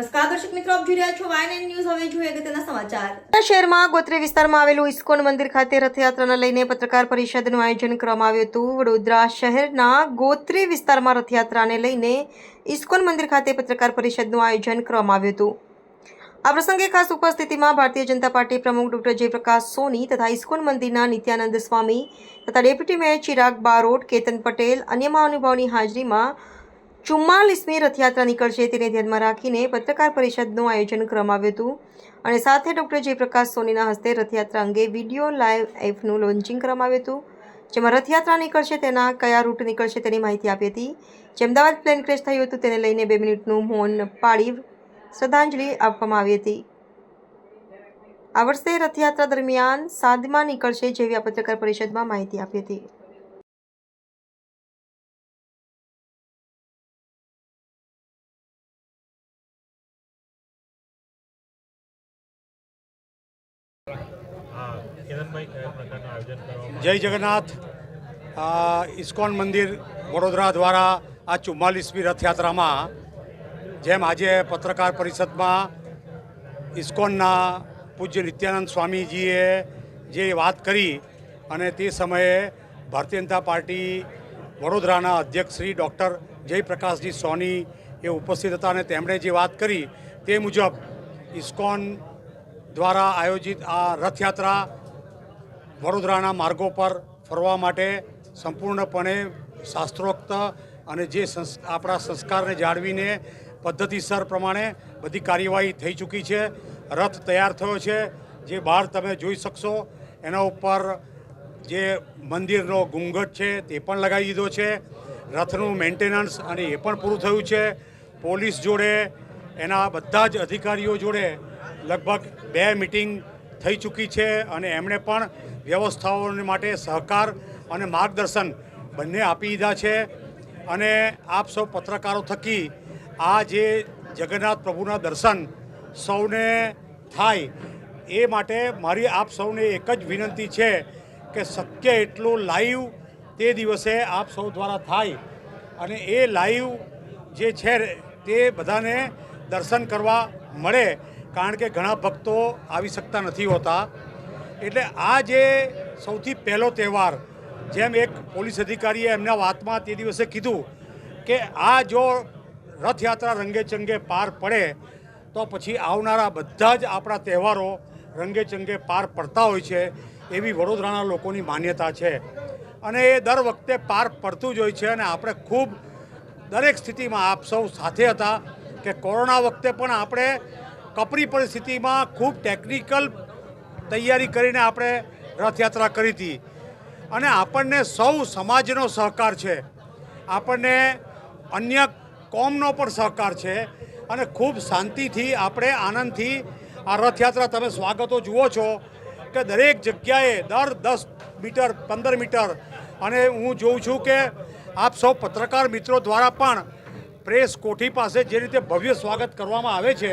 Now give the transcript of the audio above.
વડોદરા શહેરના ગોત્રી લઈને ઇસ્કોન મંદિર ખાતે પત્રકાર પરિષદનું આયોજન કરવામાં આવ્યું હતું. આ પ્રસંગે ખાસ ઉપસ્થિતિમાં ભારતીય જનતા પાર્ટી પ્રમુખ ડોક્ટર જયપ્રકાશ સોની તથા ઇસ્કોન મંદિરના નિત્યાનંદ સ્વામી તથા ડેપ્યુટી મેયર ચિરાગ બારોટ, કેતન પટેલ અન્ય મહાનુભાવોની હાજરીમાં ચુમ્માલીસમી રથયાત્રા નીકળશે તેને ધ્યાનમાં રાખીને પત્રકાર પરિષદનું આયોજન કરવામાં આવ્યું હતું. અને સાથે ડૉક્ટર જયપ્રકાશ સોનીના હસ્તે રથયાત્રા અંગે વીડિયો લાઈવ એપનું લોન્ચિંગ કરવામાં આવ્યું હતું. જેમાં રથયાત્રા નીકળશે તેના કયા રૂટ નીકળશે તેની માહિતી આપી હતી. જે અમદાવાદ પ્લેન ક્રેશ થયું હતું તેને લઈને બે મિનિટનું મૌન પાળી શ્રદ્ધાંજલિ આપવામાં આવી હતી. આ વર્ષે રથયાત્રા દરમિયાન સાદમાં નીકળશે જેવી આ પત્રકાર પરિષદમાં માહિતી આપી હતી. જય જગન્નાથ. ઇસ્કોન મંદિર વડોદરા દ્વારા આ ચુમ્માલીસમી રથયાત્રામાં જેમ આજે પત્રકાર પરિષદમાં ઇસ્કોનના પૂજ્ય નિત્યાનંદ સ્વામીજીએ જે વાત કરી અને તે સમયે ભારતીય જનતા પાર્ટી વડોદરાના અધ્યક્ષ શ્રી ડૉક્ટર જયપ્રકાશજી સોની એ ઉપસ્થિત હતા અને તેમણે જે વાત કરી તે મુજબ ઇસ્કોન દ્વારા આયોજિત આ રથયાત્રા વડોદરાના માર્ગો પર ફરવા માટે સંપૂર્ણપણે શાસ્ત્રોક્ત અને જે આપણા સંસ્કારને જાળવીને પદ્ધતિસર પ્રમાણે બધી કાર્યવાહી થઈ ચૂકી છે. રથ તૈયાર થયો છે. જે બહાર તમે જોઈ શકશો, એના ઉપર જે મંદિરનો ઘૂંઘટ છે તે પણ લગાવી દીધો છે. રથનું મેન્ટેનન્સ અને એ પણ પૂરું થયું છે. પોલીસ જોડે, એના બધા જ અધિકારીઓ જોડે લગભગ બે મિટિંગ થઈ ચૂકી છે અને એમણે પણ વ્યવસ્થાઓને માટે સહકાર અને માર્ગદર્શન બંને આપી દીધા છે. અને આપ સૌ પત્રકારો થકી આ જે જગન્નાથ પ્રભુના દર્શન સૌને થાય એ માટે મારી આપ સૌને એક જ વિનંતી છે કે શક્ય એટલું લાઈવ તે દિવસે આપ સૌ દ્વારા થાય અને એ લાઈવ જે છે તે બધાને દર્શન કરવા મળે કારણ કે ઘણા ભક્તો આવી શકતા નથી હોતા. એટલે આ જે સૌથી પહેલો તહેવાર, જેમ એક પોલીસ અધિકારીએ એમના વાતમાં તે દિવસે કીધું કે આ જો રથયાત્રા રંગે ચંગે પાર પડે, તો પછી આવનારા બધા જ આપણા તહેવારો રંગે ચંગે પાર પડતા હોય છે, એવી વડોદરાના લોકોની માન્યતા છે. અને એ દર વખતે પાર પડતું જ હોય છે અને આપણે ખૂબ દરેક સ્થિતિમાં આપ સૌ સાથે હતા કે કોરોના વખતે પણ આપણે કપરી પરિસ્થિતિમાં ખૂબ ટેકનિકલ તૈયારી કરીને આપણે રથયાત્રા કરી હતી. અને આપણને સૌ સમાજનો સહકાર છે. આપણને અન્ય કોમનો પણ સહકાર છે. અને ખૂબ શાંતિથી આપણે આનંદથી આ રથયાત્રા તમે સ્વાગતો જુઓ છો કે દરેક જગ્યાએ દર દસ મીટર, પંદર મીટર અને હું જોઉં છું કે આપ સૌ પત્રકાર મિત્રો દ્વારા પણ પ્રેસ કોઠી પાસે જે રીતે ભવ્ય સ્વાગત કરવામાં આવે છે